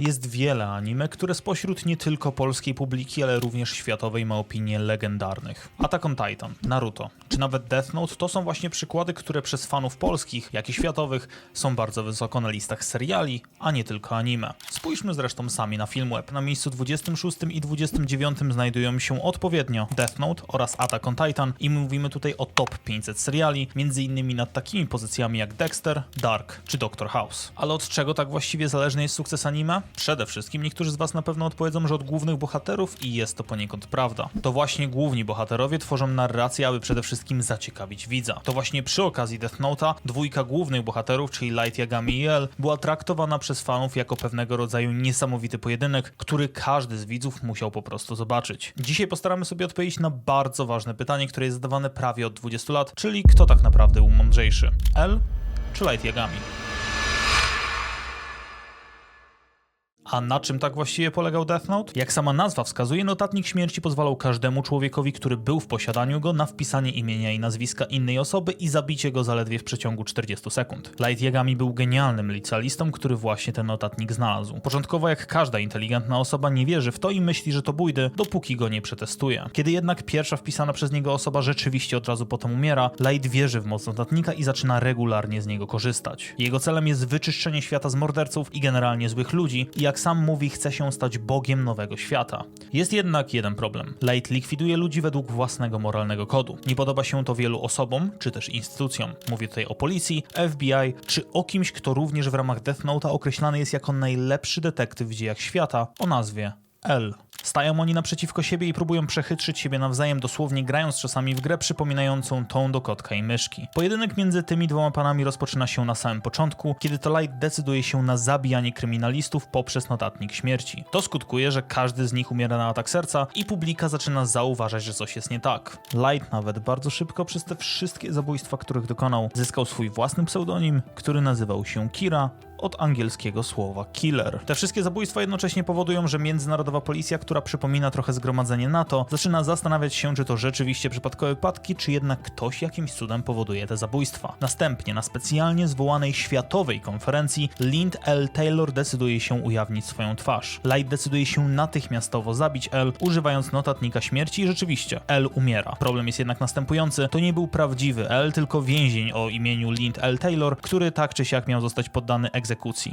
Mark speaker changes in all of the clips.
Speaker 1: Jest wiele anime, które spośród nie tylko polskiej publiki, ale również światowej ma opinie legendarnych. Attack on Titan, Naruto, czy nawet Death Note to są właśnie przykłady, które przez fanów polskich, jak i światowych są bardzo wysoko na listach seriali, a nie tylko anime. Spójrzmy zresztą sami na Filmweb. Na miejscu 26 i 29 znajdują się odpowiednio Death Note oraz Attack on Titan i mówimy tutaj o top 500 seriali, między innymi nad takimi pozycjami jak Dexter, Dark czy Doctor House. Ale od czego tak właściwie zależny jest sukces anime? Przede wszystkim niektórzy z Was na pewno odpowiedzą, że od głównych bohaterów i jest to poniekąd prawda. To właśnie główni bohaterowie tworzą narrację, aby przede wszystkim zaciekawić widza. To właśnie przy okazji Death Note'a dwójka głównych bohaterów, czyli Light Yagami i L, była traktowana przez fanów jako pewnego rodzaju niesamowity pojedynek, który każdy z widzów musiał po prostu zobaczyć. Dzisiaj postaramy sobie odpowiedzieć na bardzo ważne pytanie, które jest zadawane prawie od 20 lat, czyli kto tak naprawdę był mądrzejszy? L czy Light Yagami? A na czym tak właściwie polegał Death Note? Jak sama nazwa wskazuje, notatnik śmierci pozwalał każdemu człowiekowi, który był w posiadaniu go, na wpisanie imienia i nazwiska innej osoby i zabicie go zaledwie w przeciągu 40 sekund. Light Yagami był genialnym licealistą, który właśnie ten notatnik znalazł. Początkowo jak każda inteligentna osoba nie wierzy w to i myśli, że to bójdy, dopóki go nie przetestuje. Kiedy jednak pierwsza wpisana przez niego osoba rzeczywiście od razu potem umiera, Light wierzy w moc notatnika i zaczyna regularnie z niego korzystać. Jego celem jest wyczyszczenie świata z morderców i generalnie złych ludzi i jak sam mówi, chce się stać bogiem nowego świata. Jest jednak jeden problem. Light likwiduje ludzi według własnego moralnego kodu. Nie podoba się to wielu osobom, czy też instytucjom. Mówię tutaj o policji, FBI, czy o kimś, kto również w ramach Death Note'a określany jest jako najlepszy detektyw w dziejach świata o nazwie L. Stają oni naprzeciwko siebie i próbują przechytrzyć siebie nawzajem, dosłownie grając czasami w grę przypominającą tą do kotka i myszki. Pojedynek między tymi dwoma panami rozpoczyna się na samym początku, kiedy to Light decyduje się na zabijanie kryminalistów poprzez notatnik śmierci. To skutkuje, że każdy z nich umiera na atak serca i publika zaczyna zauważać, że coś jest nie tak. Light nawet bardzo szybko przez te wszystkie zabójstwa, których dokonał, zyskał swój własny pseudonim, który nazywał się Kira, od angielskiego słowa killer. Te wszystkie zabójstwa jednocześnie powodują, że międzynarodowa policja, która przypomina trochę zgromadzenie NATO, zaczyna zastanawiać się, czy to rzeczywiście przypadkowe wypadki, czy jednak ktoś jakimś cudem powoduje te zabójstwa. Następnie na specjalnie zwołanej światowej konferencji Lind L. Taylor decyduje się ujawnić swoją twarz. Light decyduje się natychmiastowo zabić L, używając notatnika śmierci i rzeczywiście L umiera. Problem jest jednak następujący, to nie był prawdziwy L, tylko więzień o imieniu Lind L. Taylor, który tak czy siak miał zostać poddany.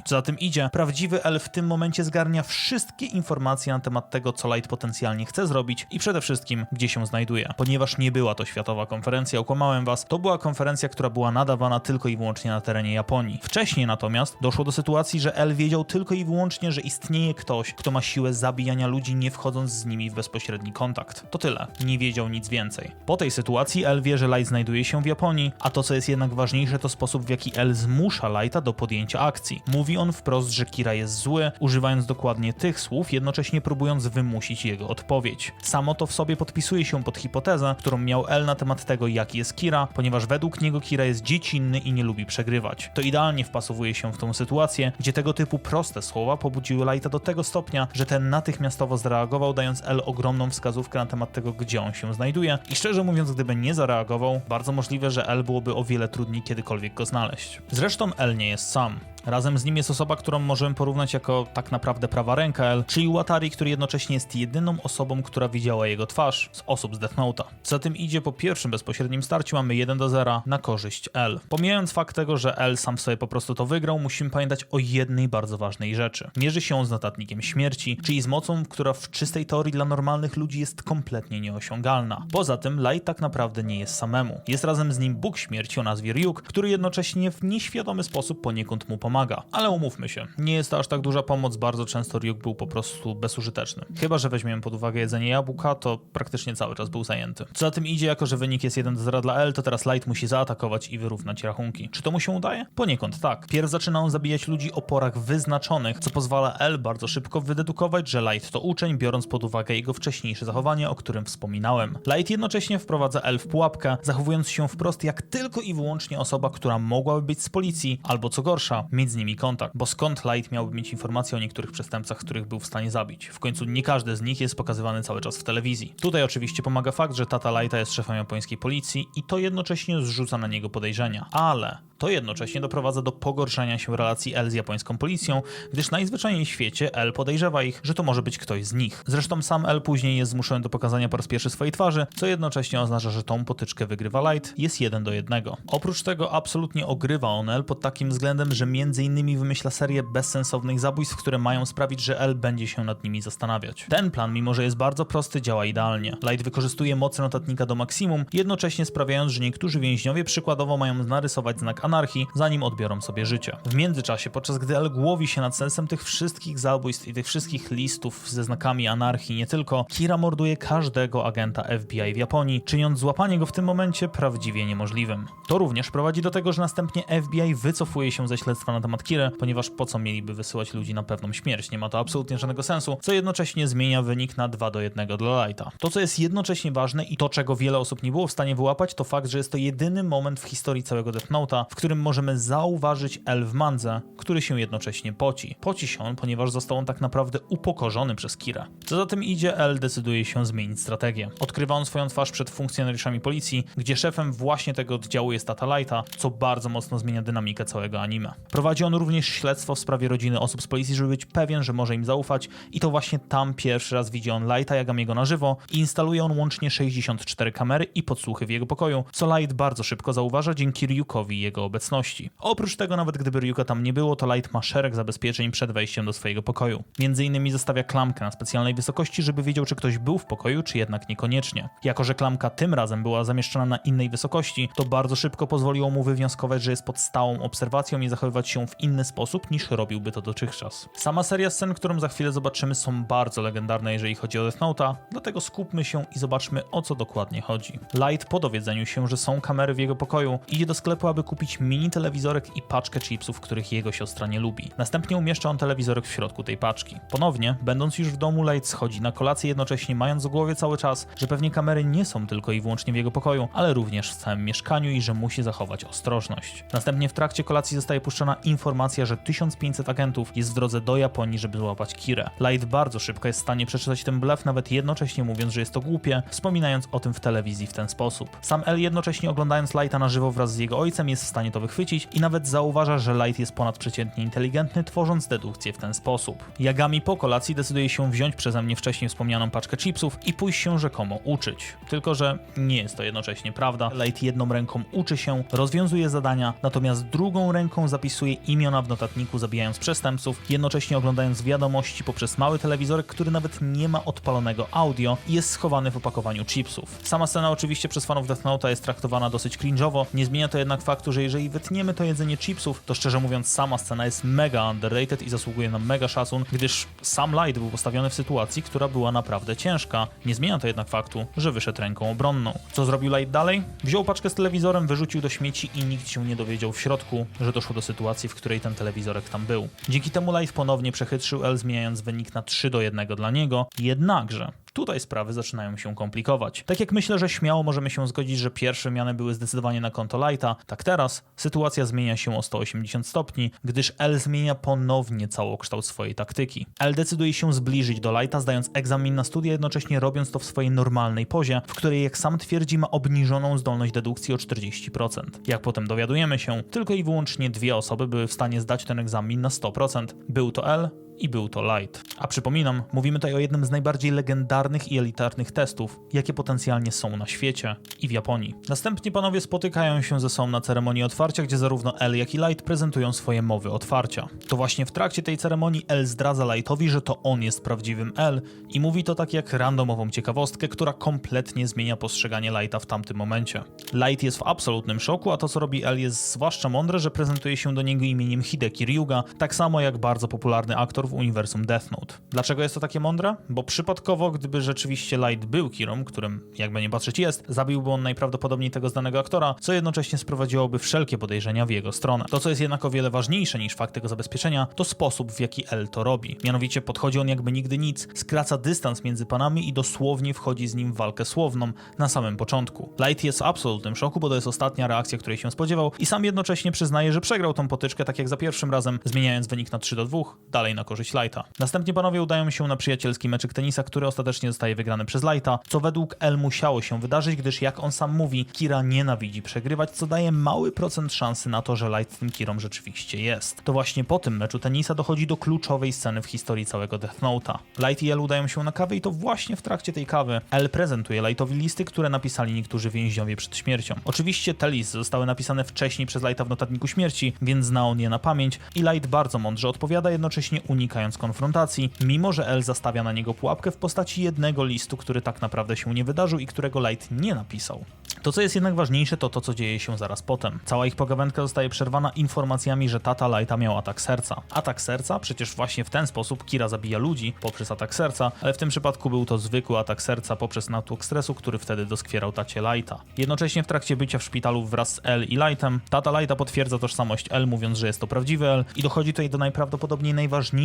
Speaker 1: Co za tym idzie, prawdziwy L w tym momencie zgarnia wszystkie informacje na temat tego, co Light potencjalnie chce zrobić i przede wszystkim, gdzie się znajduje. Ponieważ nie była to światowa konferencja, okłamałem was, to była konferencja, która była nadawana tylko i wyłącznie na terenie Japonii. Wcześniej natomiast doszło do sytuacji, że L wiedział tylko i wyłącznie, że istnieje ktoś, kto ma siłę zabijania ludzi, nie wchodząc z nimi w bezpośredni kontakt. To tyle. Nie wiedział nic więcej. Po tej sytuacji L wie, że Light znajduje się w Japonii, a to co jest jednak ważniejsze, to sposób w jaki L zmusza Lighta do podjęcia akcji. Mówi on wprost, że Kira jest zły, używając dokładnie tych słów, jednocześnie próbując wymusić jego odpowiedź. Samo to w sobie podpisuje się pod hipotezę, którą miał L na temat tego, jaki jest Kira, ponieważ według niego Kira jest dziecinny i nie lubi przegrywać. To idealnie wpasowuje się w tą sytuację, gdzie tego typu proste słowa pobudziły Lighta do tego stopnia, że ten natychmiastowo zareagował, dając L ogromną wskazówkę na temat tego, gdzie on się znajduje. I szczerze mówiąc, gdyby nie zareagował, bardzo możliwe, że L byłoby o wiele trudniej kiedykolwiek go znaleźć. Zresztą L nie jest sam. Razem z nim jest osoba, którą możemy porównać jako tak naprawdę prawa ręka L, czyli Watari, który jednocześnie jest jedyną osobą, która widziała jego twarz z osób z Death Note'a. Za tym idzie po pierwszym bezpośrednim starciu mamy 1 do 0 na korzyść L. Pomijając fakt tego, że L sam sobie po prostu to wygrał, musimy pamiętać o jednej bardzo ważnej rzeczy. Mierzy się on z notatnikiem śmierci, czyli z mocą, która w czystej teorii dla normalnych ludzi jest kompletnie nieosiągalna. Poza tym Light tak naprawdę nie jest samemu. Jest razem z nim Bóg śmierci o nazwie Ryuk, który jednocześnie w nieświadomy sposób poniekąd mu pomaga. Ale umówmy się, nie jest to aż tak duża pomoc, bardzo często Ryuk był po prostu bezużyteczny. Chyba, że weźmiemy pod uwagę jedzenie jabłka, to praktycznie cały czas był zajęty. Co za tym idzie, jako że wynik jest 1 do 0 dla L, to teraz Light musi zaatakować i wyrównać rachunki. Czy to mu się udaje? Poniekąd tak. Pierw zaczyna on zabijać ludzi o porach wyznaczonych, co pozwala L bardzo szybko wydedukować, że Light to uczeń, biorąc pod uwagę jego wcześniejsze zachowanie, o którym wspominałem. Light jednocześnie wprowadza L w pułapkę, zachowując się wprost jak tylko i wyłącznie osoba, która mogłaby być z policji, albo co gorsza, mieć z nimi kontakt. Bo skąd Light miałby mieć informacje o niektórych przestępcach, których był w stanie zabić? W końcu nie każdy z nich jest pokazywany cały czas w telewizji. Tutaj oczywiście pomaga fakt, że tata Lighta jest szefem japońskiej policji i to jednocześnie zrzuca na niego podejrzenia. Ale to jednocześnie doprowadza do pogorszenia się relacji L z japońską policją, gdyż najzwyczajniej w świecie L podejrzewa ich, że to może być ktoś z nich. Zresztą sam L później jest zmuszony do pokazania po raz pierwszy swojej twarzy, co jednocześnie oznacza, że tą potyczkę wygrywa Light, jest jeden do jednego. Oprócz tego absolutnie ogrywa on L pod takim względem, że innymi wymyśla serię bezsensownych zabójstw, które mają sprawić, że L będzie się nad nimi zastanawiać. Ten plan, mimo że jest bardzo prosty, działa idealnie. Light wykorzystuje moce notatnika do maksimum, jednocześnie sprawiając, że niektórzy więźniowie przykładowo mają narysować znak anarchii, zanim odbiorą sobie życie. W międzyczasie, podczas gdy L głowi się nad sensem tych wszystkich zabójstw i tych wszystkich listów ze znakami anarchii, nie tylko, Kira morduje każdego agenta FBI w Japonii, czyniąc złapanie go w tym momencie prawdziwie niemożliwym. To również prowadzi do tego, że następnie FBI wycofuje się ze śledztwa na temat Kiry, ponieważ po co mieliby wysyłać ludzi na pewną śmierć? Nie ma to absolutnie żadnego sensu, co jednocześnie zmienia wynik na 2 do 1 dla Lighta. To, co jest jednocześnie ważne i to, czego wiele osób nie było w stanie wyłapać, to fakt, że jest to jedyny moment w historii całego Death Note'a, w którym możemy zauważyć mandze, który się jednocześnie poci. Poci się on, ponieważ został on tak naprawdę upokorzony przez Kirę. Co za tym idzie, L decyduje się zmienić strategię. Odkrywa on swoją twarz przed funkcjonariuszami policji, gdzie szefem właśnie tego oddziału jest Tata Lighta, co bardzo mocno zmienia dynamikę całego anime. Prowadzi on również śledztwo w sprawie rodziny osób z policji, żeby być pewien, że może im zaufać i to właśnie tam pierwszy raz widzi on Lighta Yagamiego na żywo i instaluje on łącznie 64 kamery i podsłuchy w jego pokoju, co Light bardzo szybko zauważa dzięki Ryukowi i jego obecności. Oprócz tego, nawet gdyby Ryuka tam nie było, to Light ma szereg zabezpieczeń przed wejściem do swojego pokoju. Między innymi zostawia klamkę na specjalnej wysokości, żeby wiedział, czy ktoś był w pokoju, czy jednak niekoniecznie. Jako, że klamka tym razem była zamieszczona na innej wysokości, to bardzo szybko pozwoliło mu wywnioskować, że jest pod stałą obserwacją i zachowywać się w inny sposób niż robiłby to dotychczas. Sama seria scen, którą za chwilę zobaczymy, są bardzo legendarne, jeżeli chodzi o Death Note'a, dlatego skupmy się i zobaczmy o co dokładnie chodzi. Light po dowiedzeniu się, że są kamery w jego pokoju, idzie do sklepu, aby kupić mini telewizorek i paczkę chipsów, których jego siostra nie lubi. Następnie umieszcza on telewizorek w środku tej paczki. Ponownie, będąc już w domu, Light schodzi na kolację, jednocześnie mając w głowie cały czas, że pewnie kamery nie są tylko i wyłącznie w jego pokoju, ale również w całym mieszkaniu i że musi zachować ostrożność. Następnie w trakcie kolacji zostaje puszczona informacja, że 1500 agentów jest w drodze do Japonii, żeby złapać Kirę. Light bardzo szybko jest w stanie przeczytać ten blef, nawet jednocześnie mówiąc, że jest to głupie, wspominając o tym w telewizji w ten sposób. Sam L jednocześnie oglądając Lighta na żywo wraz z jego ojcem jest w stanie to wychwycić i nawet zauważa, że Light jest ponadprzeciętnie inteligentny, tworząc dedukcję w ten sposób. Yagami po kolacji decyduje się wziąć przeze mnie wcześniej wspomnianą paczkę chipsów i pójść się rzekomo uczyć. Tylko, że nie jest to jednocześnie prawda. Light jedną ręką uczy się, rozwiązuje zadania, natomiast drugą ręką zapisuje imiona w notatniku, zabijając przestępców, jednocześnie oglądając wiadomości poprzez mały telewizorek, który nawet nie ma odpalonego audio i jest schowany w opakowaniu chipsów. Sama scena oczywiście przez fanów Death Note'a jest traktowana dosyć cringe'owo, nie zmienia to jednak faktu, że jeżeli wytniemy to jedzenie chipsów, to szczerze mówiąc sama scena jest mega underrated i zasługuje na mega szacun, gdyż sam Light był postawiony w sytuacji, która była naprawdę ciężka. Nie zmienia to jednak faktu, że wyszedł ręką obronną. Co zrobił Light dalej? Wziął paczkę z telewizorem, wyrzucił do śmieci i nikt się nie dowiedział w środku, że doszło do sytuacji, w której ten telewizorek tam był. Dzięki temu Light ponownie przechytrzył L, zmieniając wynik na 3 do 1 dla niego, jednakże Tutaj sprawy zaczynają się komplikować. Tak jak myślę, że śmiało możemy się zgodzić, że pierwsze wymiany były zdecydowanie na konto Lighta, tak teraz sytuacja zmienia się o 180 stopni, gdyż L zmienia ponownie całokształt swojej taktyki. L decyduje się zbliżyć do Lighta, zdając egzamin na studia, jednocześnie robiąc to w swojej normalnej pozie, w której jak sam twierdzi ma obniżoną zdolność dedukcji o 40%. Jak potem dowiadujemy się, tylko i wyłącznie dwie osoby były w stanie zdać ten egzamin na 100%. Był to L i był to Light. A przypominam, mówimy tutaj o jednym z najbardziej legendarnych i elitarnych testów, jakie potencjalnie są na świecie i w Japonii. Następnie panowie spotykają się ze sobą na ceremonii otwarcia, gdzie zarówno L, jak i Light prezentują swoje mowy otwarcia. To właśnie w trakcie tej ceremonii L zdradza Lightowi, że to on jest prawdziwym L i mówi to tak jak randomową ciekawostkę, która kompletnie zmienia postrzeganie Lighta w tamtym momencie. Light jest w absolutnym szoku, a to co robi L jest zwłaszcza mądre, że prezentuje się do niego imieniem Hideki Ryuga, tak samo jak bardzo popularny aktor w uniwersum Death Note. Dlaczego jest to takie mądre? Bo przypadkowo, gdyby rzeczywiście Light był Kirą, którym jakby nie patrzeć jest, zabiłby on najprawdopodobniej tego znanego aktora, co jednocześnie sprowadziłoby wszelkie podejrzenia w jego stronę. To, co jest jednak o wiele ważniejsze niż fakt tego zabezpieczenia, to sposób, w jaki L to robi. Mianowicie podchodzi on jakby nigdy nic, skraca dystans między panami i dosłownie wchodzi z nim w walkę słowną na samym początku. Light jest w absolutnym szoku, bo to jest ostatnia reakcja, której się spodziewał i sam jednocześnie przyznaje, że przegrał tą potyczkę tak jak za pierwszym razem, zmieniając wynik na 3 do 2, dalej na korzyść założyć Lighta. Następnie panowie udają się na przyjacielski meczyk tenisa, który ostatecznie zostaje wygrany przez Lighta, co według L musiało się wydarzyć, gdyż jak on sam mówi, Kira nienawidzi przegrywać, co daje mały procent szansy na to, że Light tym Kirą rzeczywiście jest. To właśnie po tym meczu tenisa dochodzi do kluczowej sceny w historii całego Death Note'a. Light i L udają się na kawę i to właśnie w trakcie tej kawy L prezentuje Lightowi listy, które napisali niektórzy więźniowie przed śmiercią. Oczywiście te listy zostały napisane wcześniej przez Lighta w notatniku śmierci, więc zna on je na pamięć i Light bardzo mądrze odpowiada, jednocześnie unikając konfrontacji, mimo że L zastawia na niego pułapkę w postaci jednego listu, który tak naprawdę się nie wydarzył i którego Light nie napisał. To, co jest jednak ważniejsze, to to, co dzieje się zaraz potem. Cała ich pogawędka zostaje przerwana informacjami, że tata Lighta miał atak serca. Atak serca? Przecież właśnie w ten sposób Kira zabija ludzi poprzez atak serca, ale w tym przypadku był to zwykły atak serca poprzez natłok stresu, który wtedy doskwierał tacie Lighta. Jednocześnie w trakcie bycia w szpitalu wraz z L i Lightem, tata Lighta potwierdza tożsamość L, mówiąc, że jest to prawdziwy L i dochodzi tutaj do najprawdopodobniej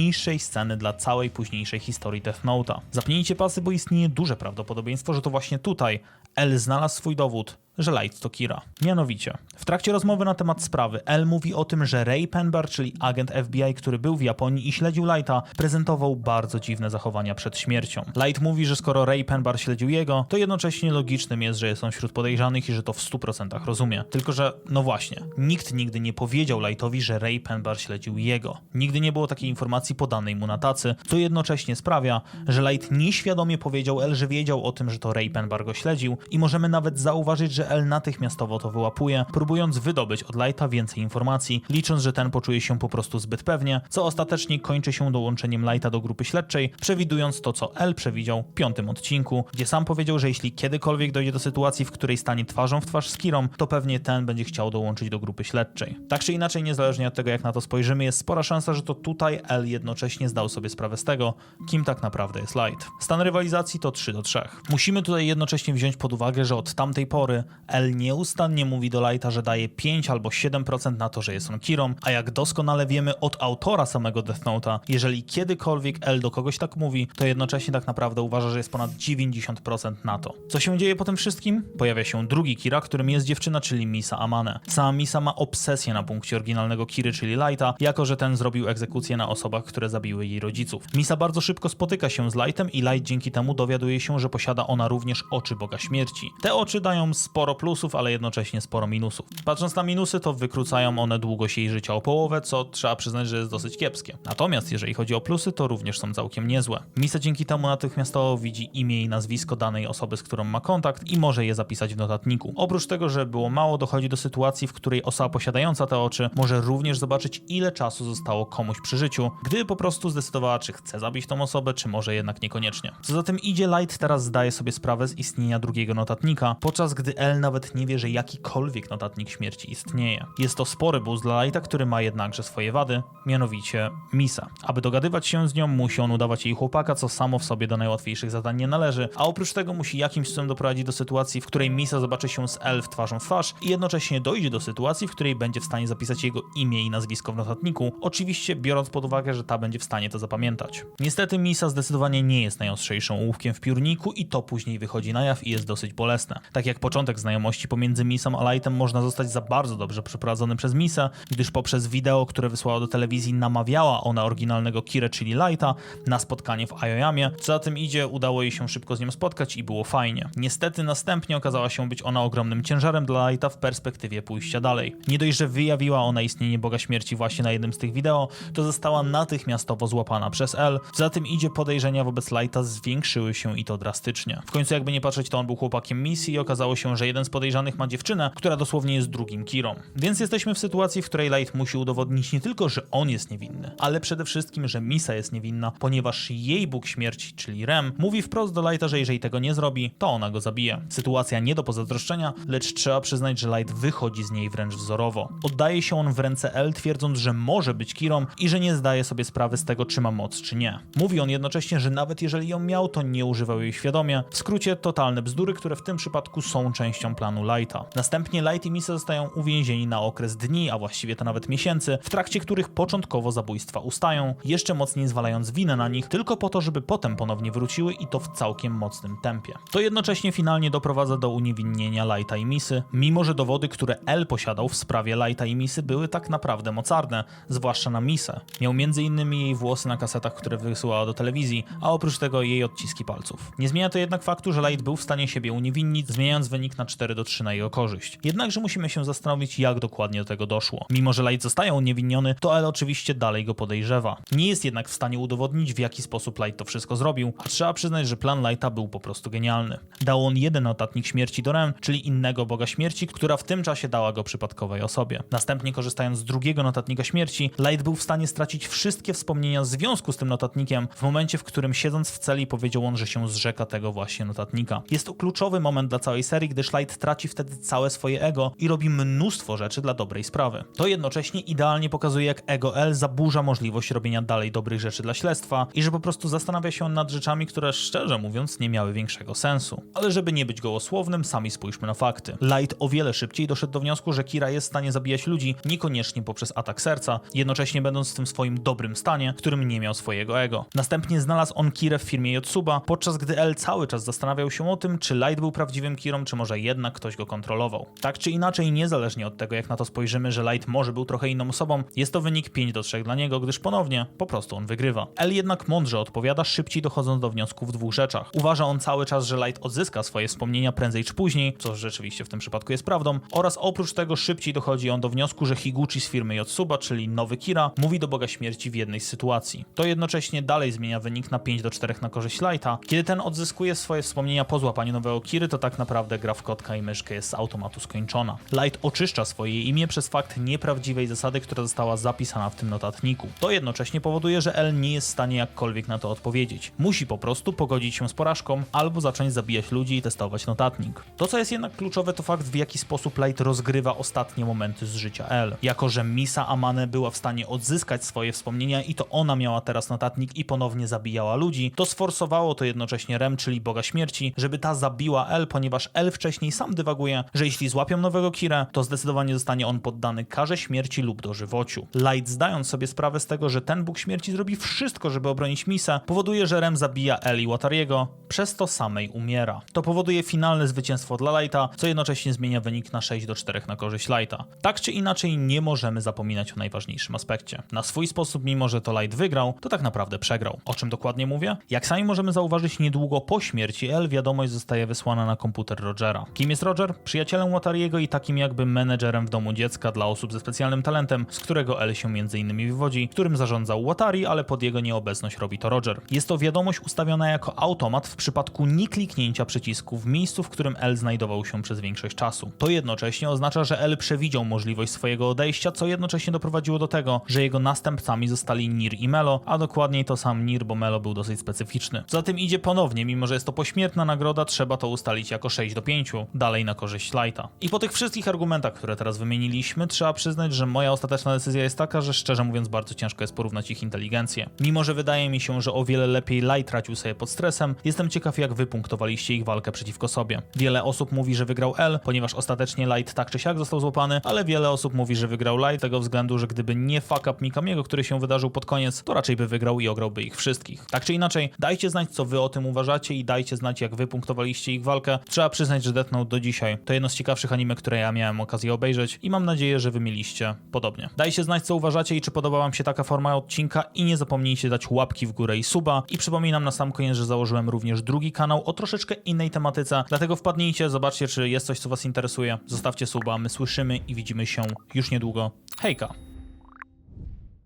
Speaker 1: najważniejszej sceny dla całej późniejszej historii Death Note'a. Zapnijcie pasy, bo istnieje duże prawdopodobieństwo, że to właśnie tutaj L znalazł swój dowód, że Light to Kira. Mianowicie, w trakcie rozmowy na temat sprawy, L mówi o tym, że Ray Penbar, czyli agent FBI, który był w Japonii i śledził Lighta, prezentował bardzo dziwne zachowania przed śmiercią. Light mówi, że skoro Ray Penbar śledził jego, to jednocześnie logicznym jest, że jest on wśród podejrzanych i że to w 100% rozumie. Tylko, że no właśnie, nikt nigdy nie powiedział Lightowi, że Ray Penbar śledził jego. Nigdy nie było takiej informacji podanej mu na tacy, co jednocześnie sprawia, że Light nieświadomie powiedział L, że wiedział o tym, że to Ray Penbar go śledził i możemy nawet zauważyć, że L natychmiastowo to wyłapuje, próbując wydobyć od Lighta więcej informacji, licząc, że ten poczuje się po prostu zbyt pewnie, co ostatecznie kończy się dołączeniem Lighta do grupy śledczej, przewidując to, co L przewidział w piątym odcinku, gdzie sam powiedział, że jeśli kiedykolwiek dojdzie do sytuacji, w której stanie twarzą w twarz z Kirą, to pewnie ten będzie chciał dołączyć do grupy śledczej. Tak czy inaczej, niezależnie od tego, jak na to spojrzymy, jest spora szansa, że to tutaj L jednocześnie zdał sobie sprawę z tego, kim tak naprawdę jest Light. Stan rywalizacji to 3 do 3. Musimy tutaj jednocześnie wziąć pod uwagę, że od tamtej pory L nieustannie mówi do Lighta, że daje 5 albo 7% na to, że jest on Kirą, a jak doskonale wiemy od autora samego Death Note'a, jeżeli kiedykolwiek L do kogoś tak mówi, to jednocześnie tak naprawdę uważa, że jest ponad 90% na to. Co się dzieje po tym wszystkim? Pojawia się drugi Kira, którym jest dziewczyna, czyli Misa Amane. Sama Misa ma obsesję na punkcie oryginalnego Kiry, czyli Lighta, jako że ten zrobił egzekucję na osobach, które zabiły jej rodziców. Misa bardzo szybko spotyka się z Lightem i Light dzięki temu dowiaduje się, że posiada ona również oczy Boga Śmierci. Te oczy dają sporo plusów, ale jednocześnie sporo minusów. Patrząc na minusy, to wykrócają one długość jej życia o połowę, co trzeba przyznać, że jest dosyć kiepskie. Natomiast jeżeli chodzi o plusy, to również są całkiem niezłe. Misa dzięki temu natychmiastowo widzi imię i nazwisko danej osoby, z którą ma kontakt i może je zapisać w notatniku. Oprócz tego, że było mało, dochodzi do sytuacji, w której osoba posiadająca te oczy może również zobaczyć, ile czasu zostało komuś przy życiu, gdyby po prostu zdecydowała, czy chce zabić tą osobę, czy może jednak niekoniecznie. Co za tym idzie, Light teraz zdaje sobie sprawę z istnienia drugiego notatnika, podczas gdy Nawet nie wie, że jakikolwiek notatnik śmierci istnieje. Jest to spory boost dla Lighta, który ma jednakże swoje wady, mianowicie Misa. Aby dogadywać się z nią, musi on udawać jej chłopaka, co samo w sobie do najłatwiejszych zadań nie należy, a oprócz tego musi jakimś cudem doprowadzić do sytuacji, w której Misa zobaczy się z Elf twarzą w twarz i jednocześnie dojdzie do sytuacji, w której będzie w stanie zapisać jego imię i nazwisko w notatniku, oczywiście biorąc pod uwagę, że ta będzie w stanie to zapamiętać. Niestety Misa zdecydowanie nie jest najostrzejszą ołówkiem w piórniku i to później wychodzi na jaw i jest dosyć bolesne. Tak jak początek znajomości pomiędzy Misą a Lightem można zostać za bardzo dobrze przeprowadzony przez Misę, gdyż poprzez wideo, które wysłała do telewizji, namawiała ona oryginalnego Kirę, czyli Lighta, na spotkanie w Aoyamie. Co za tym idzie, udało jej się szybko z nią spotkać i było fajnie. Niestety następnie okazała się być ona ogromnym ciężarem dla Lighta w perspektywie pójścia dalej. Nie dość, że wyjawiła ona istnienie Boga Śmierci właśnie na jednym z tych wideo, to została natychmiastowo złapana przez L. Za tym idzie podejrzenia wobec Lighta zwiększyły się i to drastycznie. W końcu jakby nie patrzeć, to on był chłopakiem misji i okazało się, że jeden z podejrzanych ma dziewczynę, która dosłownie jest drugim Kirą. Więc jesteśmy w sytuacji, w której Light musi udowodnić nie tylko, że on jest niewinny, ale przede wszystkim, że Misa jest niewinna, ponieważ jej Bóg Śmierci, czyli Rem, mówi wprost do Lighta, że jeżeli tego nie zrobi, to ona go zabije. Sytuacja nie do pozazdroszczenia, lecz trzeba przyznać, że Light wychodzi z niej wręcz wzorowo. Oddaje się on w ręce L, twierdząc, że może być Kirą i że nie zdaje sobie sprawy z tego, czy ma moc, czy nie. Mówi on jednocześnie, że nawet jeżeli ją miał, to nie używał jej świadomie. W skrócie, totalne bzdury, które w tym przypadku są częścią częścią planu Lighta. Następnie Light i Misa zostają uwięzieni na okres dni, a właściwie to nawet miesięcy, w trakcie których początkowo zabójstwa ustają, jeszcze mocniej zwalając winę na nich, tylko po to, żeby potem ponownie wróciły i to w całkiem mocnym tempie. To jednocześnie finalnie doprowadza do uniewinnienia Lighta i Misy, mimo że dowody, które L posiadał w sprawie Lighta i Misy były tak naprawdę mocarne, zwłaszcza na Misę. Miał m.in. jej włosy na kasetach, które wysyłała do telewizji, a oprócz tego jej odciski palców. Nie zmienia to jednak faktu, że Light był w stanie siebie uniewinnić, zmieniając wynik na 4 do 3 na jego korzyść. Jednakże musimy się zastanowić, jak dokładnie do tego doszło. Mimo, że Light zostaje uniewinniony, to L oczywiście dalej go podejrzewa. Nie jest jednak w stanie udowodnić, w jaki sposób Light to wszystko zrobił, a trzeba przyznać, że plan Lighta był po prostu genialny. Dał on jeden notatnik śmierci do Rem, czyli innego boga śmierci, która w tym czasie dała go przypadkowej osobie. Następnie, korzystając z drugiego notatnika śmierci, Light był w stanie stracić wszystkie wspomnienia w związku z tym notatnikiem w momencie, w którym siedząc w celi powiedział on, że się zrzeka tego właśnie notatnika. Jest to kluczowy moment dla całej serii, gdyż Light traci wtedy całe swoje ego i robi mnóstwo rzeczy dla dobrej sprawy. To jednocześnie idealnie pokazuje, jak ego L zaburza możliwość robienia dalej dobrych rzeczy dla śledztwa i że po prostu zastanawia się on nad rzeczami, które szczerze mówiąc nie miały większego sensu. Ale żeby nie być gołosłownym, sami spójrzmy na fakty. Light o wiele szybciej doszedł do wniosku, że Kira jest w stanie zabijać ludzi niekoniecznie poprzez atak serca, jednocześnie będąc w tym swoim dobrym stanie, którym nie miał swojego ego. Następnie znalazł on Kirę w firmie Yotsuba, podczas gdy L cały czas zastanawiał się o tym, czy Light był prawdziwym Kirą, czy może jednak ktoś go kontrolował. Tak czy inaczej, niezależnie od tego, jak na to spojrzymy, że Light może był trochę inną osobą, jest to wynik 5 do 3 dla niego, gdyż ponownie po prostu on wygrywa. L jednak mądrze odpowiada, szybciej dochodząc do wniosku w dwóch rzeczach. Uważa on cały czas, że Light odzyska swoje wspomnienia prędzej czy później, co rzeczywiście w tym przypadku jest prawdą, oraz oprócz tego szybciej dochodzi on do wniosku, że Higuchi z firmy Yotsuba, czyli nowy Kira, mówi do Boga Śmierci w jednej z sytuacji. To jednocześnie dalej zmienia wynik na 5 do 4 na korzyść Lighta. Kiedy ten odzyskuje swoje wspomnienia po złapaniu nowego Kiry, to tak naprawdę gra w kotka i myszkę jest z automatu skończona. Light oczyszcza swoje imię przez fakt nieprawdziwej zasady, która została zapisana w tym notatniku. To jednocześnie powoduje, że L nie jest w stanie jakkolwiek na to odpowiedzieć. Musi po prostu pogodzić się z porażką albo zacząć zabijać ludzi i testować notatnik. To, co jest jednak kluczowe, to fakt, w jaki sposób Light rozgrywa ostatnie momenty z życia L. Jako, że Misa Amane była w stanie odzyskać swoje wspomnienia i to ona miała teraz notatnik i ponownie zabijała ludzi, to sforsowało to jednocześnie Rem, czyli Boga Śmierci, żeby ta zabiła L, ponieważ L wcześniej sam dywaguje, że jeśli złapią nowego Kira, to zdecydowanie zostanie on poddany karze śmierci lub dożywociu. Light, zdając sobie sprawę z tego, że ten Bóg Śmierci zrobi wszystko, żeby obronić Misa, powoduje, że Rem zabija L i Watariego, przez to samej umiera. To powoduje finalne zwycięstwo dla Lighta, co jednocześnie zmienia wynik na 6 do 4 na korzyść Lighta. Tak czy inaczej, nie możemy zapominać o najważniejszym aspekcie. Na swój sposób, mimo że to Light wygrał, to tak naprawdę przegrał. O czym dokładnie mówię? Jak sami możemy zauważyć, niedługo po śmierci L wiadomość zostaje wysłana na komputer Rogera. Kim jest Roger? Przyjacielem Watariego i takim jakby menedżerem w domu dziecka dla osób ze specjalnym talentem, z którego L się m.in. wywodzi, którym zarządzał Watari, ale pod jego nieobecność robi to Roger. Jest to wiadomość ustawiona jako automat w przypadku niekliknięcia przycisku w miejscu, w którym L znajdował się przez większość czasu. To jednocześnie oznacza, że L przewidział możliwość swojego odejścia, co jednocześnie doprowadziło do tego, że jego następcami zostali Nir i Melo, a dokładniej to sam Nir, bo Melo był dosyć specyficzny. Za tym idzie ponownie, mimo że jest to pośmiertna nagroda, trzeba to ustalić jako 6 do 5, dalej na korzyść Lighta. I po tych wszystkich argumentach, które teraz wymieniliśmy, trzeba przyznać, że moja ostateczna decyzja jest taka, że szczerze mówiąc bardzo ciężko jest porównać ich inteligencję. Mimo, że wydaje mi się, że o wiele lepiej Light radził sobie pod stresem, jestem ciekaw jak wy punktowaliście ich walkę przeciwko sobie. Wiele osób mówi, że wygrał L, ponieważ ostatecznie Light tak czy siak został złapany, ale wiele osób mówi, że wygrał Light tego względu, że gdyby nie fuck up Mikamiego, który się wydarzył pod koniec, to raczej by wygrał i ograłby ich wszystkich. Tak czy inaczej, dajcie znać co wy o tym uważacie i dajcie znać jak wy punktowaliście ich walkę. Trzeba przyznać, że Do dzisiaj to jedno z ciekawszych anime, które ja miałem okazję obejrzeć i mam nadzieję, że wy mieliście podobnie. Dajcie znać co uważacie i czy podoba wam się taka forma odcinka i nie zapomnijcie dać łapki w górę i suba i przypominam na sam koniec, że założyłem również drugi kanał o troszeczkę innej tematyce, dlatego wpadnijcie, zobaczcie czy jest coś co was interesuje, zostawcie suba, my słyszymy i widzimy się już niedługo. Hejka!